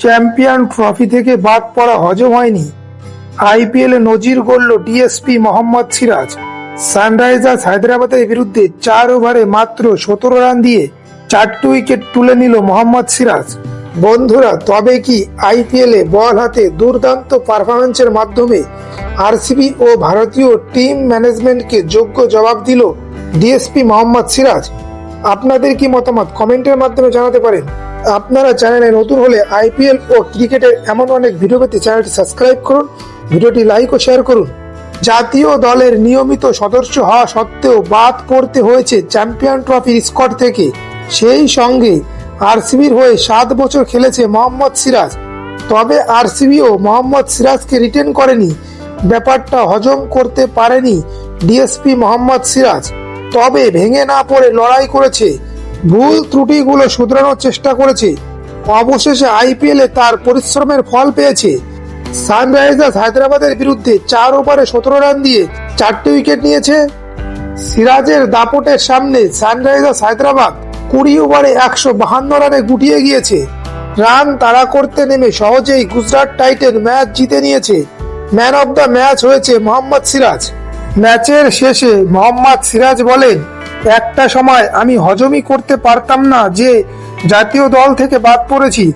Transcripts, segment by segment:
Champion trophy থেকে বাদ পড়া হজম হয়নি। আইপিএলে নজির গড়ল ডিএসপি মোহাম্মদ সিরাজ। সানরাইজার্স হায়দ্রাবাদের বিরুদ্ধে চার ওভারে মাত্র সতেরো রান দিয়ে চারটি উইকেট তুলে নিল মোহাম্মদ সিরাজ। বন্ধুরা, তবে কি আইপিএলে বল হাতে দুর্দান্ত পারফরমেন্সের মাধ্যমে আরসিবি ও ভারতীয় টিম ম্যানেজমেন্টকে যোগ্য জবাব দিল ডিএসপি মোহাম্মদ সিরাজ? আপনাদের কি মতামত কমেন্টের মাধ্যমে জানাতে পারেন। আপনারা চ্যানেলে নতুন হলে আইপিএল ও ক্রিকেটের এমন অনেক ভিডিও পেতে চ্যানেলটি সাবস্ক্রাইব করুন, ভিডিওটি লাইক ও শেয়ার করুন। জাতীয় দলের নিয়মিত সদস্য হওয়া সত্ত্বেও বাদ পড়তে হয়েছে চ্যাম্পিয়ন ট্রফির স্কোয়াড থেকে। সেই সঙ্গে আরসিবির হয়ে সাত বছর খেলেছে মোহাম্মদ সিরাজ। তবে আরসিবিও মোহাম্মদ সিরাজকে রিটেন করেনি। ব্যাপারটা হজম করতে পারেনি ডিএসপি মোহাম্মদ সিরাজ। তবে ভেঙে না পড়ে লড়াই করেছে ভুল ত্রুটিগুলো শুধরানোর চেষ্টা করেছে। অবশেষে আইপিএলে তার পরিশ্রমের ফল পেয়েছে। সানরাইজার্স হায়দ্রাবাদের বিরুদ্ধে চার ওভারে সতেরো রান দিয়ে চারটি উইকেট নিয়েছে। সিরাজের দাপটের সামনে সানরাইজার্স হায়দ্রাবাদ কুড়ি ওভারে একশো বাহান্ন রানে গুটিয়ে গিয়েছে। রান তাড়া করতে নেমে সহজেই গুজরাট টাইটেন ম্যাচ জিতে নিয়েছে। ম্যান অব দ্য ম্যাচ হয়েছে মোহাম্মদ সিরাজ। ম্যাচের শেষে মোহাম্মদ সিরাজ বলেন একটা সময় আমি হজমই করতে পারতাম না যে জাতীয় দল থেকে বাদ পড়েছি।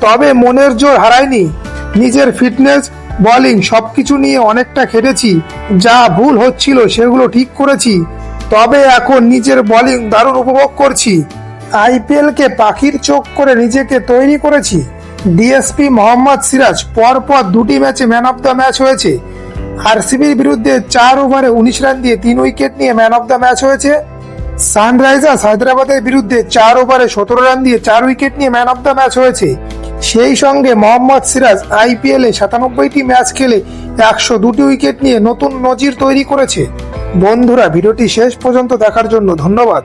তবে মনের জোর হারাইনি। নিজের ফিটনেস, বোলিং সবকিছু নিয়ে অনেকটা খেটেছি। যা ভুল হচ্ছিল সেগুলো ঠিক করেছি। তবে এখন নিজের বোলিং দারুণ উপভোগ করছি। আইপিএল কে পাখির চোখ করে নিজেকে তৈরি করেছি। ডিএসপি মোহাম্মদ সিরাজ পরপর দুটি ম্যাচে ম্যান অফ দ্য ম্যাচ হয়েছে। আরসিবির বিরুদ্ধে চার ওভারে উনিশ রান দিয়ে তিন উইকেট নিয়ে ম্যান অফ দ্য ম্যাচ হয়েছে। সানরাইজার্স হায়দ্রাবাদের বিরুদ্ধে চার ওভারে সতেরো রান দিয়ে চার উইকেট নিয়ে ম্যান অফ দ্য ম্যাচ হয়েছে। সেই সঙ্গে মোহাম্মদ সিরাজ আইপিএলে সাতানব্বইটি ম্যাচ খেলে একশো দুটি উইকেট নিয়ে নতুন নজির তৈরি করেছে। বন্ধুরা, ভিডিওটি শেষ পর্যন্ত দেখার জন্য ধন্যবাদ।